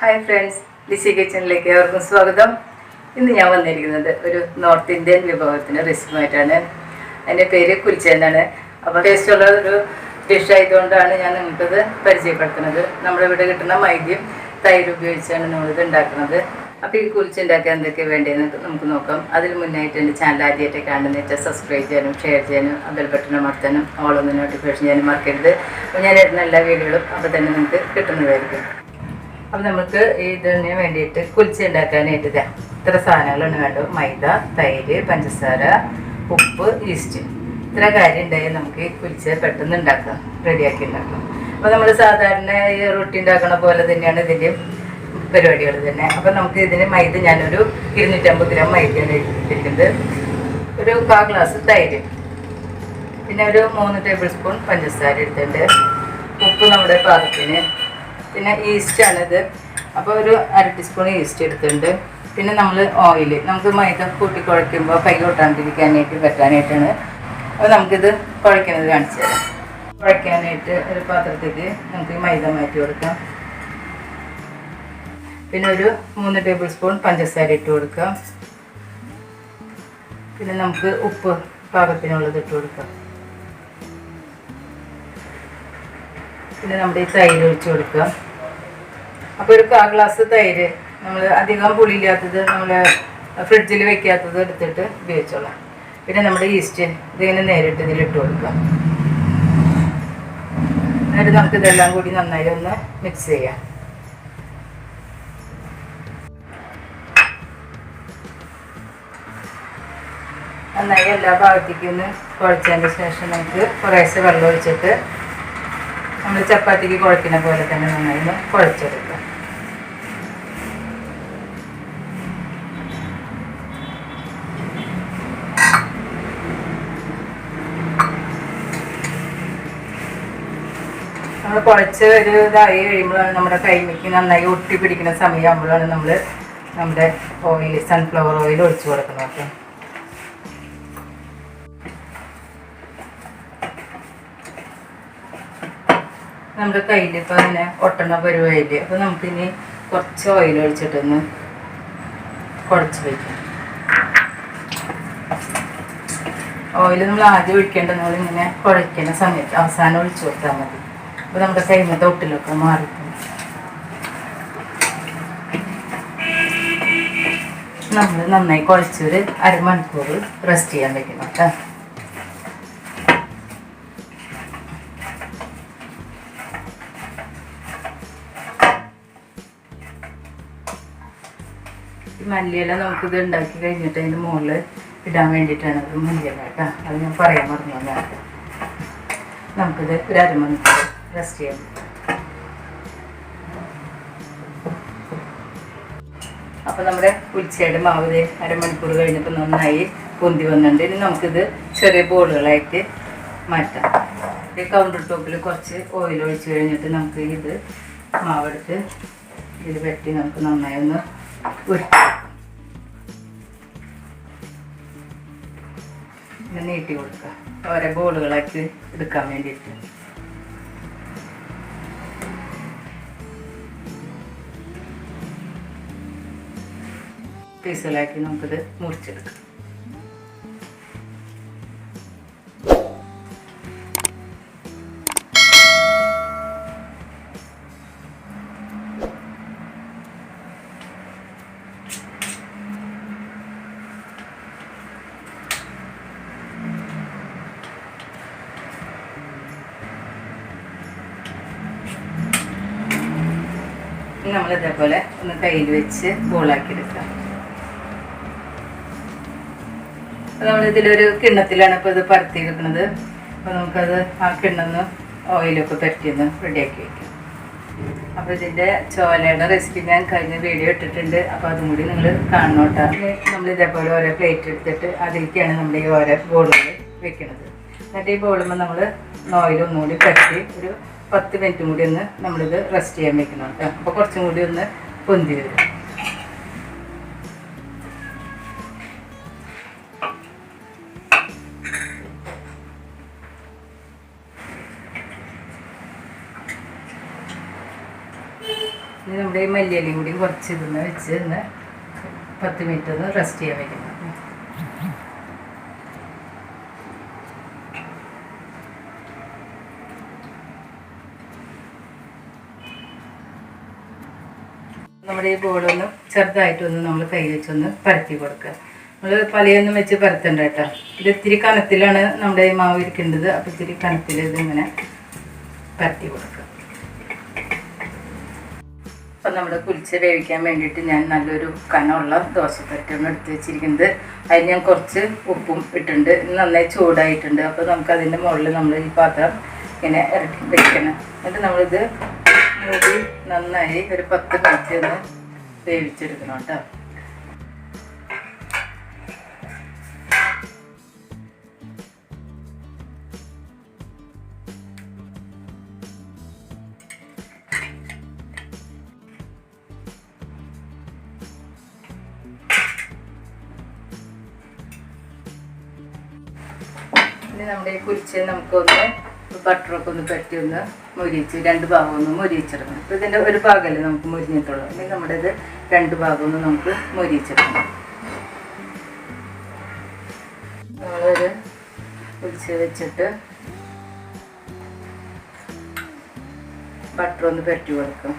Hi friends Lissy കിച്ചണിലേക്ക് ഏവർക്കും സ്വാഗതം. ഇന്ന് ഞാൻ വന്നിരിക്കുന്നത് ഒരു നോർത്ത് ഇന്ത്യൻ വിഭവത്തിന് റെസിപ്പിയായിട്ടാണ് എന്റെ പേര് കുരിച്ചേന്നാണ് അപ്പോൾ ടേസ്റ്റുള്ള ഒരു ഡിഷ് ആയതുകൊണ്ടാണ് ഞാൻ നിങ്ങൾക്കത് പരിചയപ്പെടുത്തുന്നത്. നമ്മുടെ ഇവിടെ കിട്ടുന്ന മൈദ്യം തൈര് ഉപയോഗിച്ചാണ് നമ്മളിത് ഉണ്ടാക്കുന്നത്. അപ്പോൾ ഈ കുരിച്ച് ഉണ്ടാക്കാൻ എന്തൊക്കെ വേണ്ടതെന്ന് നമുക്ക് നോക്കാം. അതിന് മുന്നായിട്ട് എന്റെ ചാനൽ ആദ്യമായിട്ട് കാണുന്നിട്ട് സബ്സ്ക്രൈബ് ചെയ്യാനും ഷെയർ ചെയ്യാനും ബെൽ ബട്ടൺ അമർത്താനും ഓളൊന്ന് നോട്ടിഫിക്കേഷൻ ചെയ്യാനും മറക്കരുത്. അപ്പോൾ ഞാൻ ഇടുന്ന എല്ലാ വീഡിയോകളും അപ്പോൾ തന്നെ നിങ്ങൾക്ക് കിട്ടുന്നതായിരിക്കും. അപ്പം നമുക്ക് ഇതിന് വേണ്ടിയിട്ട് കുലിച്ച ഉണ്ടാക്കാനായിട്ട് ഇതാ. ഇത്ര സാധനങ്ങളാണ് വേണ്ടത്. മൈദ തൈര് പഞ്ചസാര ഉപ്പ് ഈസ്റ്റ് ഇത്ര കാര്യം ഉണ്ടായാൽ നമുക്ക് ഈ കുലിച്ച പെട്ടെന്ന് ഉണ്ടാക്കാം. റെഡിയാക്കി ഉണ്ടാക്കാം. അപ്പോൾ നമ്മൾ സാധാരണ ഈ റൊട്ടി ഉണ്ടാക്കണ പോലെ തന്നെയാണ് ഇതിന്റെ പരിപാടികൾ തന്നെ. അപ്പം നമുക്ക് ഇതിന് മൈദ ഞാനൊരു ഇരുന്നൂറ്റമ്പത് ഗ്രാം മൈദയാണ് എടുത്തിരിക്കുന്നത്. ഒരു കാ ഗ്ലാസ് തൈര്. പിന്നെ ഒരു മൂന്ന് ടേബിൾ സ്പൂൺ പഞ്ചസാര എടുത്തിട്ടുണ്ട്. ഉപ്പ് നമ്മുടെ പാകത്തിന് പിന്നെ ഈസ്റ്റ് ആണിത്. അപ്പോൾ ഒരു അര ടീസ്പൂൺ ഈസ്റ്റ് എടുത്തിട്ടുണ്ട്. പിന്നെ നമ്മൾ ഓയിൽ നമുക്ക് മൈദ കൂട്ടി കുഴയ്ക്കുമ്പോൾ കൈ കൊട്ടാണ്ടിരിക്കാനായിട്ട് പറ്റാനായിട്ടാണ്. അപ്പോൾ നമുക്കിത് കുഴയ്ക്കുന്നത് കാണിച്ചു തരാം. കുഴയ്ക്കാനായിട്ട് ഒരു പാത്രത്തേക്ക് നമുക്ക് മൈദ മാറ്റി കൊടുക്കാം. പിന്നെ ഒരു മൂന്ന് ടേബിൾ സ്പൂൺ പഞ്ചസാര ഇട്ട് കൊടുക്കാം. പിന്നെ നമുക്ക് ഉപ്പ് പാകത്തിനുള്ളത് ഇട്ട് കൊടുക്കാം. പിന്നെ നമ്മുടെ ഈ തൈര് ഒഴിച്ച് കൊടുക്കുക. അപ്പോൾ ഒരു കാ ഗ്ലാസ് തൈര് നമ്മൾ അധികം പുളിയില്ലാത്തത് നമ്മൾ ഫ്രിഡ്ജിൽ വെക്കാത്തത് എടുത്തിട്ട് ഉപയോഗിച്ചോളാം. പിന്നെ നമ്മുടെ ഈസ്റ്റ് ഇതിങ്ങനെ നേരിട്ട് ഇതിലിട്ട് കൊടുക്കുക. എന്നിട്ട് നമുക്ക് ഇതെല്ലാം കൂടി നന്നായി ഒന്ന് മിക്സ് ചെയ്യാം. നന്നായി എല്ലാ ഭാഗത്തേക്കും ഒന്ന് കുഴച്ചതിന് ശേഷം നമുക്ക് കുറേശ്ശെ വെള്ളം ഒഴിച്ചിട്ട് നമ്മൾ ചപ്പാത്തിക്ക് കുഴക്കുന്ന പോലെ തന്നെ നന്നായി കുഴച്ചെടുക്കുക. നമ്മൾ കുഴച്ച് ഒരു ഇതായി കഴിയുമ്പോഴാണ് നമ്മുടെ കൈമിക്ക് നന്നായി ഒട്ടി പിടിക്കുന്ന സമയമാകുമ്പോഴാണ് നമ്മൾ നമ്മുടെ ഓയിൽ സൺഫ്ലവർ ഓയിൽ ഒഴിച്ചു കൊടുക്കുന്നത് ഓക്കെ നമ്മുടെ കയ്യിൽ ഇപ്പോൾ അങ്ങനെ ഒട്ടണ പരുവായില്ലേ അപ്പോൾ നമുക്കിനി കുറച്ച് ഓയിൽ ഒഴിച്ചിട്ടൊന്ന് കുഴച്ച് വയ്ക്കാം ഓയിൽ നമ്മൾ ആദ്യം ഒഴിക്കേണ്ട നമ്മൾ ഇങ്ങനെ കുഴയ്ക്കുന്ന സമയത്ത് അവസാനം ഒഴിച്ചു കൊടുത്താൽ മതി. അപ്പോൾ നമ്മുടെ കൈമത്തെ ഒട്ടിലൊക്കെ മാറിക്കും നമ്മൾ നന്നായി കുഴച്ചൊരു അരമണിക്കൂർ റെസ്റ്റ് ചെയ്യാൻ വയ്ക്കണം കേട്ടോ. ഈ മല്ലിയില നമുക്കിത് ഉണ്ടാക്കി കഴിഞ്ഞിട്ട് അതിന്റെ മുകളിൽ ഇടാൻ വേണ്ടിയിട്ടാണ് അത് മല്ലിയില കേട്ടോ. അത് ഞാൻ പറയാൻ പറഞ്ഞു നമുക്കിത് ഒരു അരമണിക്കൂർ റെസ്റ്റ് ചെയ്യാം. അപ്പോൾ നമ്മുടെ ഉച്ചയുടെ മാവ് അരമണിക്കൂർ കഴിഞ്ഞപ്പോൾ നന്നായി പൊന്തി വന്നിട്ടുണ്ട്. ഇനി നമുക്കിത് ചെറിയ ബോളുകളായിട്ട് മാറ്റാം. ഈ കൗണ്ടർ ടോപ്പിൽ കുറച്ച് ഓയിൽ ഒഴിച്ച് കഴിഞ്ഞിട്ട് നമുക്ക് ഇത് മാവെടുത്ത് ഇത് വെട്ടി നമുക്ക് നന്നായി ഒന്ന് ഇത് നീട്ടി കൊടുക്കുക ഓരോ ബോളുകളാക്കി എടുക്കാൻ വേണ്ടിയിട്ട്. പീസുകളാക്കി നമുക്കിത് മുറിച്ചെടുക്കാം. നമ്മൾ ഇതേപോലെ ഒന്ന് കയ്യിൽ വെച്ച് ബോളാക്കി എടുക്കാം നമ്മൾ ഇതിലൊരു കിണ്ണത്തിലാണ് ഇപ്പോൾ ഇത് പരത്തിയിരിക്കുന്നത് അപ്പോൾ നമുക്കത് ആ കിണ്ണെന്ന് ഓയിലൊക്കെ പരത്തിയൊന്ന് റെഡിയാക്കി വയ്ക്കാം അപ്പോൾ ഇതിന്റെ ചോലയുടെ റെസിപ്പി ഞാൻ കഴിഞ്ഞ വീഡിയോ ഇട്ടിട്ടുണ്ട്. അപ്പോൾ അതും കൂടി നിങ്ങൾ കാണണോട്ടാ. നമ്മൾ ഇതേപോലെ ഓരോ പ്ലേറ്റ് എടുത്തിട്ട് അതിലേക്കാണ് നമ്മൾ ഈ ഓരോ ബോളുകൾ വെക്കുന്നത് എന്നിട്ട് ഈ ബോളുമ്പോൾ നമ്മൾ ഓയിലൊന്നുകൂടി പറ്റി പരത്തി ഒരു പത്ത് മിനിറ്റ് കൂടി ഒന്ന് നമ്മളിത് റെസ്റ്റ് ചെയ്യാൻ വെക്കണം കേട്ടോ. അപ്പോൾ കുറച്ചും കൂടി ഒന്ന് പൊന്തി വരും. നമ്മുടെ ഈ മല്ലിയിലയും കൂടി കുറച്ച് ഇതൊന്ന് വെച്ച് ഇന്ന് പത്ത് മിനിറ്റ് ഒന്ന് റെസ്റ്റ് ചെയ്യാൻ വയ്ക്കണം നമ്മുടെ ഈ ബോളൊന്ന് ചെറുതായിട്ടൊന്ന് നമ്മൾ കൈ വെച്ചൊന്ന് പരത്തി കൊടുക്കുക. നമ്മൾ പലയൊന്നും വെച്ച് പരത്തണ്ട കേട്ടോ. ഇത് ഇത്തിരി കനത്തിലാണ് നമ്മുടെ ഈ മാവ് ഇരിക്കേണ്ടത്. അപ്പോൾ ഇത്തിരി കനത്തിൽ ഇതിങ്ങനെ പരത്തി കൊടുക്കുക. അപ്പം നമ്മുടെ കുലിച്ച് വേവിക്കാൻ വേണ്ടിയിട്ട് ഞാൻ നല്ലൊരു കനമുള്ള ദോശപ്പറ്റൊന്ന് എടുത്ത് വെച്ചിരിക്കുന്നത്. അതിന് ഞാൻ കുറച്ച് ഉപ്പും ഇട്ടിട്ടുണ്ട്. ഇത് നന്നായി ചൂടായിട്ടുണ്ട്. അപ്പോൾ നമുക്ക് അതിന്റെ മുകളിൽ നമ്മൾ ഈ പാത്രം ഇങ്ങനെ ഇറക്കി വെക്കണം. എന്നിട്ട് നമ്മളിത് മൂടി നന്നായി ഒരു പത്ത് മിനിറ്റ് ഒന്ന് വേവിച്ചെടുക്കണം കേട്ടോ. ഇനി നമ്മുടെ ഈ കുരിച്ച് നമുക്കൊന്ന് ബട്ടറൊക്കെ ഒന്ന് പറ്റി ഒന്ന് മുരിച്ച് രണ്ട് ഭാഗം ഒന്ന് മുരിച്ചെടുക്കണം അപ്പം ഇതിന്റെ ഒരു ഭാഗമല്ലേ നമുക്ക് മുരിഞ്ഞിട്ടുള്ളൂ. ഇനി നമ്മുടെ ഇത് രണ്ട് ഭാഗം ഒന്ന് നമുക്ക് മുരിച്ചെടുക്കണം നമ്മളൊരു ഒഴിച്ച് വെച്ചിട്ട് ബട്ടർ ഒന്ന് പറ്റി കൊടുക്കും.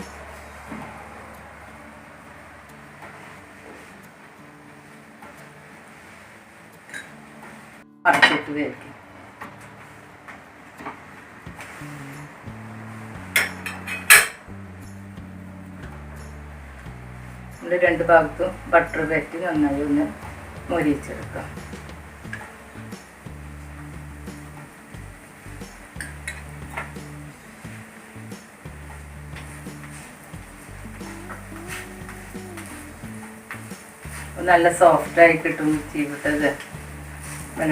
അടച്ചിട്ട് വേവിക്കും. നമ്മൾ രണ്ട് ഭാഗത്തും ബട്ടർ വെച്ച് നന്നായി ഒന്ന് മൊരിച്ചെടുക്കാം നല്ല സോഫ്റ്റായി കിട്ടും ചീവിട്ടത്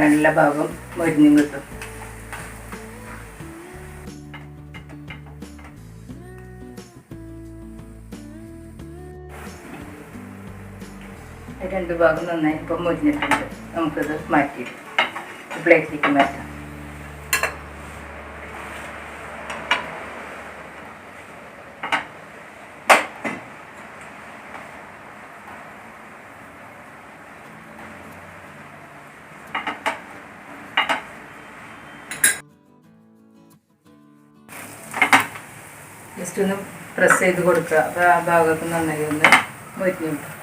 നല്ല ഭാഗം മരുന്നും കിട്ടും. രണ്ട് ഭാഗം നന്നായി ഇപ്പം മുരിഞ്ഞിട്ടുണ്ട്. നമുക്കത് മാറ്റി പ്ലേറ്റിലേക്ക് മാറ്റാം. ജസ്റ്റ് ഒന്ന് പ്രസ് ചെയ്ത് കൊടുക്കുക. അപ്പോൾ ആ ഭാഗത്ത് നന്നായി ഒന്ന് മുരിഞ്ഞിട്ടു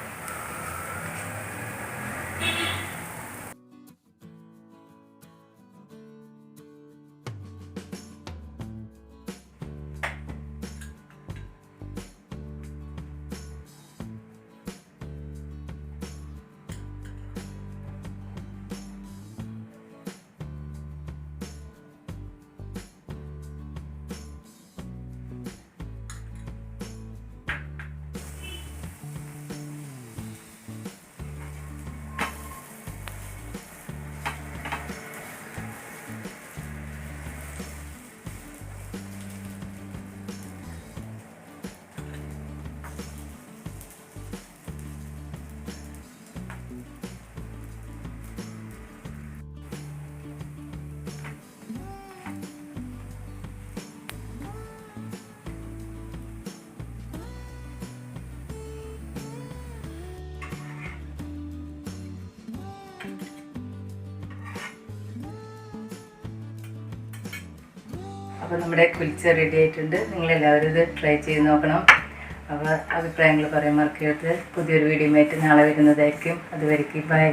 അപ്പോൾ നമ്മുടെ കുലിച്ച് റെഡി ആയിട്ടുണ്ട്. നിങ്ങളെല്ലാവരും ഇത് ട്രൈ ചെയ്ത് നോക്കണം. അപ്പോൾ അഭിപ്രായങ്ങൾ പറയാൻ മറക്കരുത്. പുതിയൊരു വീഡിയോ ആയിട്ട് നാളെ വരുന്നതായിരിക്കും. അതുവരേക്കും ബൈ